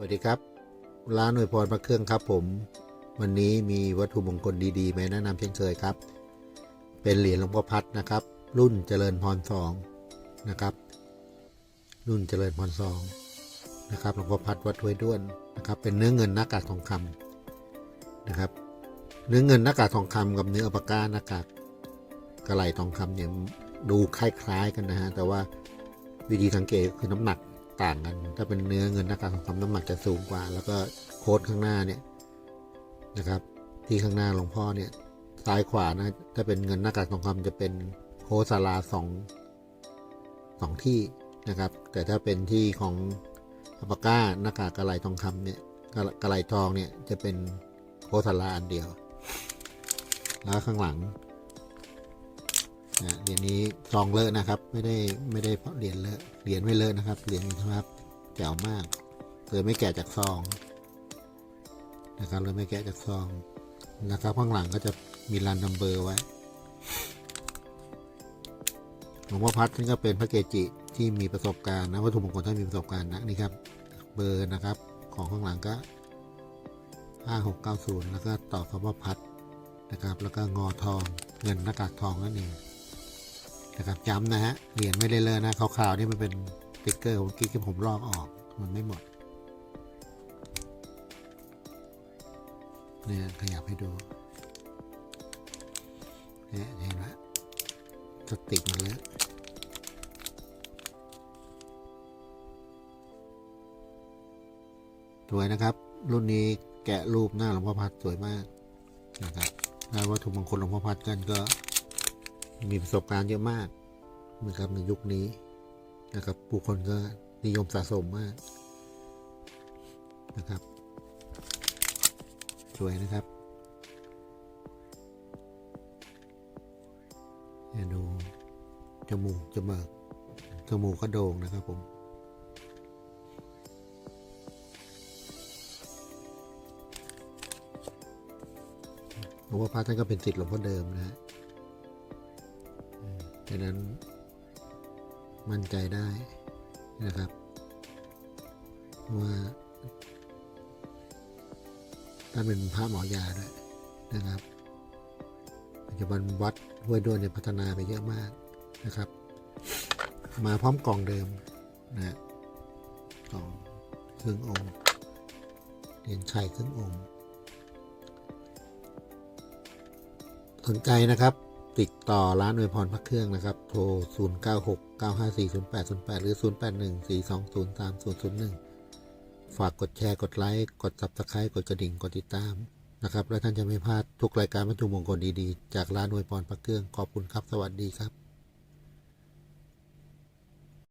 สวัสดีครับ ร้านหน่วยพรพระเครื่องครับผม วันนี้มีวัตถุมงคลดีๆมาแนะนำเช่นเคยครับ เป็นเหรียญหลวงพ่อพัดนะครับ รุ่นเจริญพรสองนะครับ รุ่นเจริญพรสองนะครับหลวงพ่อพัดวัดห้วยด้วนนะครับ เป็นเนื้อเงินหน้ากากทองคำนะครับ เนื้อเงินหน้ากากทองคำกับเนื้ออัปก้าหน้ากากกระไหลทองคำเนี่ยดูคล้ายๆกันนะฮะแต่ว่าวิธีสังเกตคือน้ำหนัก ต่างกัน ถ้าเป็นเนื้อเงินหน้ากากทองคำน้ำหนักจะสูงกว่า แล้วก็โค้ดข้างหน้าเนี่ยนะครับ ที่ข้างหน้าหลวงพ่อเนี่ยซ้ายขวานะถ้าเป็นเงินหน้ากากทองคำจะเป็นโค้ดศาลาสองสองที่นะครับ แต่ถ้าเป็นที่ของอัปปะก้าหน้ากากกระไหลทองคำเนี่ยกระไหลทองเนี่ยจะเป็นโค้ดศาลาอันเดียว แล้วข้างหลัง เหรียญนี้ซองเลอะนะครับ ไม่ได้ไม่ได้เพราะเหรียญเลอะเหรียญไม่เลอะนะครับเหรียญมีสภาพแจ๋วมากเลยไม่แกะจากซองนะครับเลยไม่แกะจากซองนะครับข้างหลังก็จะมีรันนัมเบอร์ไว้หลวงพ่อพัดนี่ก็เป็นพระเกจิที่มีประสบการณ์นะวัตถุมงคลท่านมีประสบการณ์นะนี่ครับเบอร์นะครับของข้างหลังก็5690 แล้วก็ต่อคำว่าพัดนะครับ แล้วก็งอทองเงินหน้ากากทองนั่นเอง นะครับย้ำนะฮะเหรียญไม่ได้เลยนะขาวๆนี่มันเป็นติ๊กเกอร์ผมกิ๊กที่ผมลอกออกมันไม่หมดเนี่ยขยับให้ดูเนี่ยเห็นไหมสติกมันเลอะสวยนะครับ รุ่นนี้แกะรูปหน้าหลวงพ่อพัดสวยมากนะครับแล้ววัตถุมงคลหลวงพ่อพัดกันก็ มีประสบการณ์เยอะมากนะครับในยุคนี้นะครับผู้คนก็นิยมสะสมมากนะครับสวยนะครับเนี่ยดูจมูกจมูกจมูกก็โด่งนะครับผมหลวงพ่อพัดท่านก็เป็นสิทธิ์หลวงพ่อเดิมนะฮะ ดังนั้นมั่นใจได้นะครับว่าท่านเป็นพระหมอยาด้วยนะครับปัจจุบันวัดห้วยด้วนเนี่ยพัฒนาไปเยอะมากนะครับ มาพร้อมกล่องเดิมนะกล่องเครึ่ององค์เหรียญไข่ครึ่ององค์ สนใจนะครับ ติดต่อร้านอวยพรพระเครื่องนะครับ โทร 0 9 6 9 5 4 0 8 0 8 หรือ 0 8 1 4 2 0 3 0 0 1 ฝากกดแชร์กดไลค์ กด subscribe กดกระดิ่ง กดติดตามนะครับ และท่านจะไม่พลาดทุกรายการวัตถุมงคลดีๆ จากร้านอวยพรพระเครื่อง ขอบคุณครับ สวัสดีครับ